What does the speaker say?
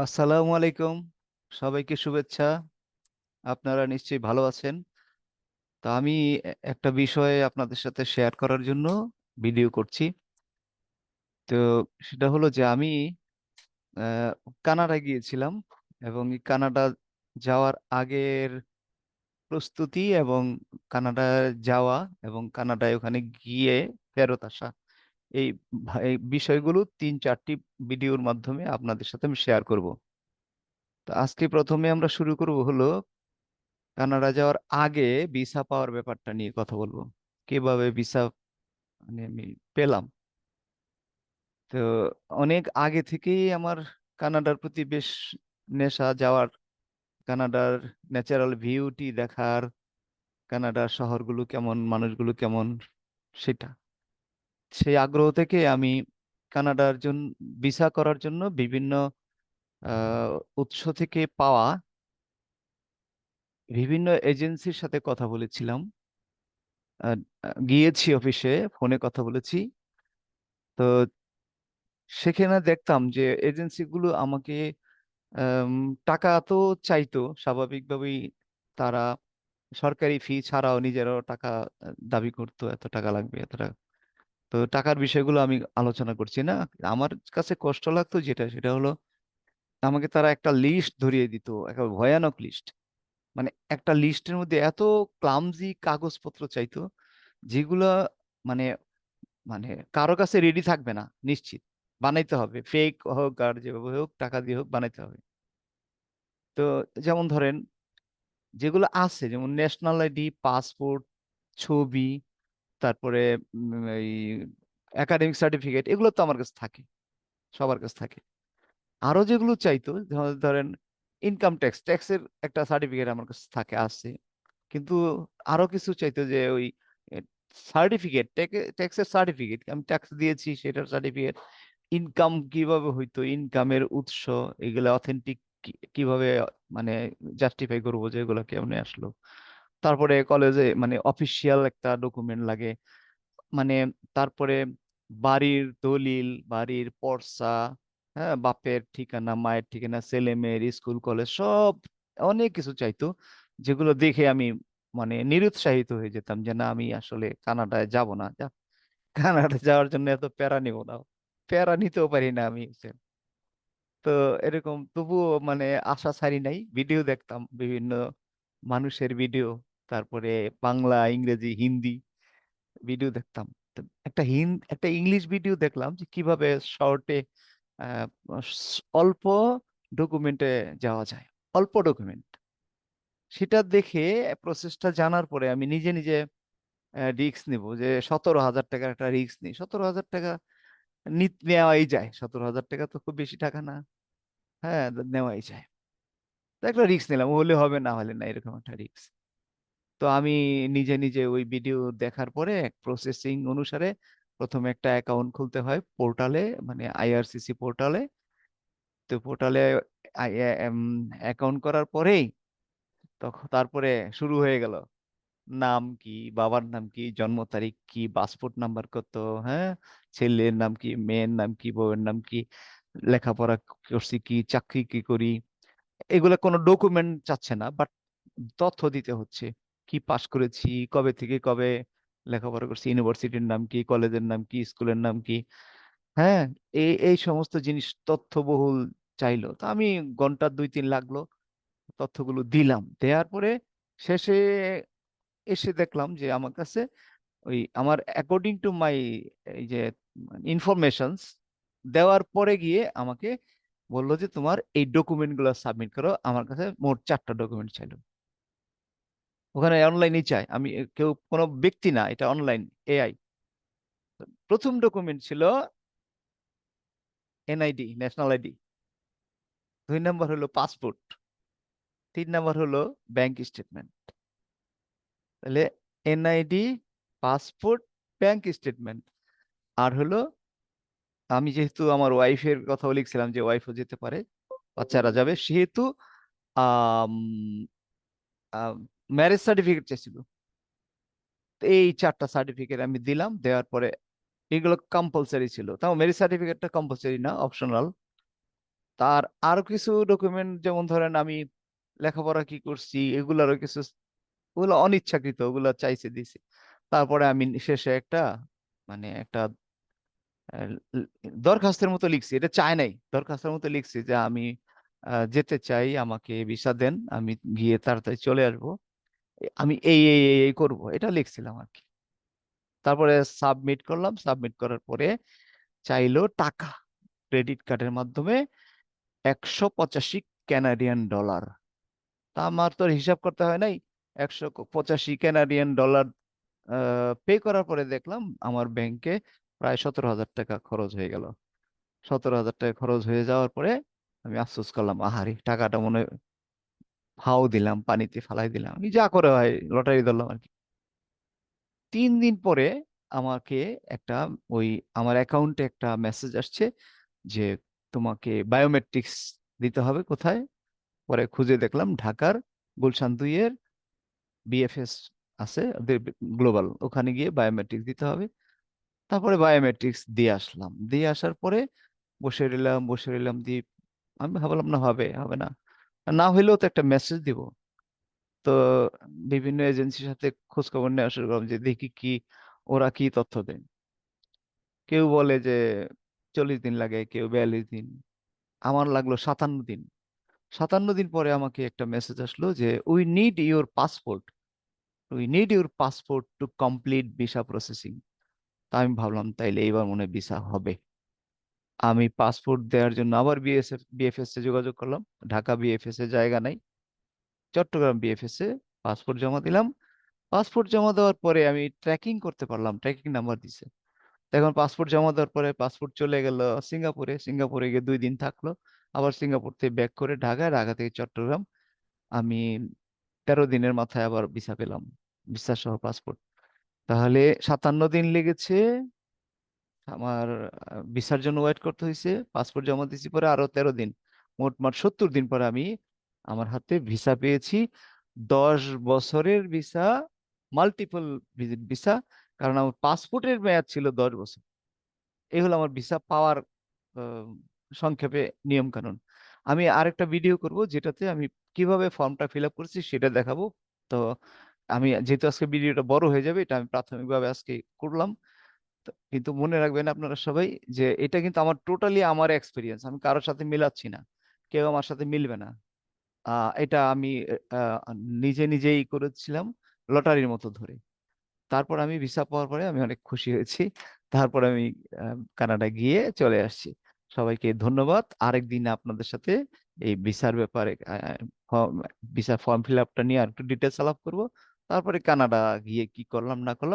আসসালামু আলাইকুম। সবাইকে শুভেচ্ছা। আপনারা নিশ্চয়ই ভালো আছেন। তো আমি একটা বিষয়ে আপনাদের সাথে শেয়ার করার জন্য ভিডিও করছি। তো সেটা হলো যে আমি কানাডা গিয়েছিলাম এবং কানাডা যাওয়ার আগের প্রস্তুতি এবং কানাডা যাওয়া এবং কানাডায় ওখানে গিয়ে ফেরত আসা। এই বিষয়গুলো তিন চারটি ভিডিওর মাধ্যমে আপনাদের সাথে আমি শেয়ার করব। তো আজকে প্রথমে আমরা শুরু করব হলো কানাডা যাওয়ার আগে ভিসা পাওয়ার ব্যাপারটা নিয়ে কথা বলব। কীভাবে ভিসা মানে আমি পেলাম। তো অনেক আগে থেকেই আমার কানাডার প্রতি বেশ নেশা যাওয়ার, কানাডার ন্যাচারাল ভিউটি দেখার, কানাডার শহরগুলো কেমন, মানুষগুলো কেমন, সেটা। সেই আগ্রহ থেকে আমি কানাডার জন্য ভিসা করার জন্য বিভিন্ন উৎস থেকে পাওয়া বিভিন্ন এজেন্সির সাথে কথা বলেছিলাম। গিয়েছি অফিসে ফোনে কথা বলেছি। তো সেখানে দেখতাম যে এজেন্সিগুলো আমাকে আম, টাকা তো চাইতো স্বাভাবিকভাবেই তারা সরকারি ফি ছাড়াও নিজেরাও টাকা দাবি করতো এত টাকা লাগবে এত টাকা। তো টাকার বিষয়গুলো আমি আলোচনা করছি, না? আমার কাছে কষ্ট লাগতো যেটা, সেটা হলো আমাকে তারা একটা লিস্ট ধরিয়ে দিত, একটা ভয়ানক লিস্ট মানে একটা লিস্টের মধ্যে এত ক্লামজি কাগজপত্র চাইতো, যেগুলো মানে মানে কারও কাছে রেডি থাকবে না, নিশ্চিত। বানাইতে হবে। ফেক হোক আর যেভাবে হোক, টাকা দিয়ে হোক, বানাইতে হবে। তো যেমন ধরেন, যেগুলো আছে, যেমন ন্যাশনাল আইডি পাসপোর্ট ছবি তারপরে এই একাডেমিক সার্টিফিকেট এগুলো তো আমার কাছে থাকে, সবার কাছে থাকে। আরও যেগুলো চাইতো ধরেন ইনকাম ট্যাক্স ট্যাক্সের একটা সার্টিফিকেট আমার কাছে থাকে, আছে। কিন্তু আরও কিছু চাইতো যে ওই সার্টিফিকেট ট্যাক্সের সার্টিফিকেট আমি ট্যাক্স দিয়েছি, সেটার সার্টিফিকেট ইনকাম কীভাবে হইতো ইনকামের উৎস, এগুলো অথেন্টিক কীভাবে মানে জাস্টিফাই করব যে এগুলো কেমনে আসলো? তারপরে কলেজে মানে অফিসিয়াল একটা ডকুমেন্ট লাগে। মানে তারপরে বাড়ির দলিল, বাড়ির পর্সা হ্যাঁ বাপের ঠিকানা, মায়ের ঠিকানা, ছেলে মেয়ের স্কুল, কলেজ সব অনেক কিছু চাইতো, যেগুলো দেখে আমি মানে নিরুৎসাহিত হয়ে যেতাম যে না, আমি আসলে কানাডায় যাব না, যা। কানাডা যাওয়ার জন্য এত প্যারা নিব না। প্যারা নিতেও পারি না আমি তো এরকম তবুও মানে আশা ছাড়ি নাই। ভিডিও দেখতাম বিভিন্ন মানুষের ভিডিও। তারপরে বাংলা, ইংরেজি, হিন্দি ভিডিও দেখতাম। একটা হিন্দ একটা ইংলিশ ভিডিও দেখলাম যে কীভাবে শর্টে অল্প ডকুমেন্টে যাওয়া যায়, অল্প ডকুমেন্ট সেটা দেখে প্রসেসটা জানার পরে আমি নিজে নিজে রিস্ক নিব যে সতেরো হাজার টাকার একটা রিস্ক নিই। সতেরো হাজার টাকা নেওয়াই যায়। সতেরো হাজার টাকা তো খুব বেশি টাকা না। হ্যাঁ নেওয়াই যায়। তো একটা রিস্ক নিলাম। হলে হবে না, হলে না, এরকম একটা রিস্ক তো আমি নিজে নিজে ওই ভিডিও দেখার পরে এক প্রসেসিং অনুসারে প্রথমে একটা অ্যাকাউন্ট খুলতে হয় পোর্টালে মানে আইআরসিসি পোর্টালে তো পোর্টালে অ্যাকাউন্ট করার পরেই তখন তারপরে শুরু হয়ে গেল। নাম কি, বাবার নাম কি, জন্ম তারিখ কি পাসপোর্ট নাম্বার কত হ্যাঁ? ছেলের নাম কি, মেয়ের নাম কি, বউয়ের নাম কি, লেখাপড়া করছি কি, চাকরি কি করি, এগুলা কোনো ডকুমেন্ট চাচ্ছে না বাট তথ্য দিতে হচ্ছে। কি পাশ করেছি, কবে থেকে কবে লেখাপড়া করছি ইউনিভার্সিটির নাম কি কলেজের নাম কি স্কুলের নাম কি? হ্যাঁ এই এই সমস্ত জিনিস তথ্যবহুল চাইলো। তো আমি ঘণ্টা দুই তিন লাগল, তথ্যগুলো দিলাম। দেওয়ার পরে শেষে এসে দেখলাম যে আমার কাছে ওই আমার অ্যাকর্ডিং টু মাই এই যে ইনফরমেশনস দেওয়ার পরে গিয়ে আমাকে বলল যে, তোমার এই ডকুমেন্টগুলো সাবমিট করো। আমার কাছে মোট চারটা ডকুমেন্ট চাইলো। ওখানে অনলাইনই চাই। আমি কেউ, কোনো ব্যক্তি না, এটা অনলাইন এআই প্রথম ডকুমেন্ট ছিল এনআইডি ন্যাশনাল আইডি দুই নম্বর হলো পাসপোর্ট তিন নম্বর হলো ব্যাংক স্টেটমেন্ট তাহলে এনআইডি পাসপোর্ট ব্যাংক স্টেটমেন্ট আর হলো, আমি যেহেতু আমার ওয়াইফের কথাও লিখছিলাম যে ওয়াইফও যেতে পারে, বাচ্চারা যাবে। সেহেতু ম্যারেজ সার্টিফিকেট চাইছিল তো এই চারটা সার্টিফিকেট আমি দিলাম, দেওয়ার পরে এগুলো কম্পালসারি ছিল। তাও ম্যারেজ সার্টিফিকেটটা কম্পালসারি না অপশনাল তার আরও কিছু ডকুমেন্ট যেমন ধরেন আমি লেখাপড়া কি করছি, এগুলারও কিছু ওগুলো অনিচ্ছাকৃত, ওগুলো চাইছে, দিছি। তারপরে আমি শেষে একটা মানে একটা দরখাস্তের মতো লিখছি। এটা চাই নাই, দরখাস্তের মতো লিখছি যে আমি যেতে চাই, আমাকে ভিসা দেন, আমি গিয়ে তাড়াতাড়ি চলে আসব। আমি এই এই এই এই করব, এটা লিখছিলাম আর কি। তারপরে সাবমিট করলাম সাবমিট করার পরে চাইলো টাকা ক্রেডিট কার্ডের মাধ্যমে একশো পঁচাশি ক্যানাডিয়ান ডলার তা আমার তো হিসাব করতে হয় নাই, একশো পঁচাশি ক্যানাডিয়ান ডলার পে করার পরে দেখলাম আমার ব্যাংকে প্রায় সতেরো হাজার টাকা খরচ হয়ে গেল। সতেরো হাজার টাকা খরচ হয়ে যাওয়ার পরে আমি আফসোস করলাম, আহারে, টাকাটা মনে ফাও দিলাম, পানিতে ফালাই দিলাম। আমি যা করে হয় লটারি ধরলাম আর কি তিন দিন পরে আমাকে একটা ওই আমার অ্যাকাউন্টে একটা মেসেজ আসছে যে, তোমাকে বায়োমেট্রিক্স দিতে হবে কোথায়? পরে খুঁজে দেখলাম ঢাকার গুলশান দুইয়ের বিএফএস আছে গ্লোবাল। ওখানে গিয়ে বায়োমেট্রিক্স দিতে হবে। তারপরে বায়োমেট্রিক্স দিয়ে আসলাম। দিয়ে আসার পরে বসে রইলাম বসে রইলাম, দিয়ে আমি ভাবলাম, না, হবে হবে না। না হইলেও তো একটা মেসেজ দিব। তো বিভিন্ন এজেন্সির সাথে খোঁজ খবর নেওয়া শুরু করলাম যে, দেখি কি, ওরা কি তথ্য দেয়? কেউ বলে যে, চল্লিশ দিন লাগে, কেউ বিয়াল্লিশ দিন। আমার লাগল সাতান্ন দিন। সাতান্ন দিন পরে আমাকে একটা মেসেজ আসলো যে we need your passport we need your passport to complete visa processing তা আমি ভাবলাম, তাইলে এইবার মনে ভিসা হবে। আমি পাসপোর্ট দেওয়ার জন্য আবার বিএসএফ বিএফএস এ যোগাযোগ করলাম। ঢাকা বিএফএস এ জায়গা নাই। চট্টগ্রাম বিএফএস এ পাসপোর্ট জমা দিলাম। পাসপোর্ট জমা দেওয়ার পরে আমি ট্র্যাকিং করতে পারলাম ট্র্যাকিং নাম্বার দিছে। এখন পাসপোর্ট জমা দেওয়ার পরে পাসপোর্ট চলে গেল সিঙ্গাপুরে। সিঙ্গাপুরে গিয়ে দুই দিন থাকল। আবার সিঙ্গাপুর থেকে ব্যাক করে ঢাকা ঢাকা থেকে চট্টগ্রাম। আমি তেরো দিনের মাথায় আবার ভিসা পেলাম ভিসা সহ পাসপোর্ট তাহলে সাতান্ন দিন লেগেছে। আমার ভিসার জন্য ওয়েট করতে হয়েছে পাসপোর্ট জমা দিয়েছি পরে আরও তেরো দিন। মোট মাঠ সত্তর দিন পরে আমি আমার হাতে ভিসা পেয়েছি। দশ বছরের ভিসা মাল্টিপল ভিজিট ভিসা কারণ আমার পাসপোর্টের মেয়াদ ছিল দশ বছর। এই হলো আমার ভিসা পাওয়ার সংক্ষেপে নিয়ম কানুন আমি আরেকটা ভিডিও করব যেটাতে আমি কীভাবে ফর্মটা ফিল আপ করছি সেটা দেখাবো। তো আমি যেহেতু আজকে ভিডিওটা বড় হয়ে যাবে, এটা আমি প্রাথমিকভাবে আজকে করলাম। কিন্তু মনে রাখবেন আপনারা সবাই যে এটা কিন্তু আমার টোটালি আমার এক্সপিরিয়েন্স আমি কারোর সাথে মিলাচ্ছি না, কেউ আমার সাথে মিলবে না। এটা আমি নিজে নিজেই করেছিলাম লটারির মতো ধরে। তারপর আমি ভিসা পাওয়ার পরে আমি অনেক খুশি হয়েছি। তারপর আমি কানাডা গিয়ে চলে আসছি। সবাইকে ধন্যবাদ। আরেকদিন আপনাদের সাথে এই ভিসার ব্যাপারে ভিসা ফর্ম ফিল আপটা নিয়ে আর একটু ডিটেলস আলাপ করব। তারপরে কানাডা গিয়ে কি করলাম না করলাম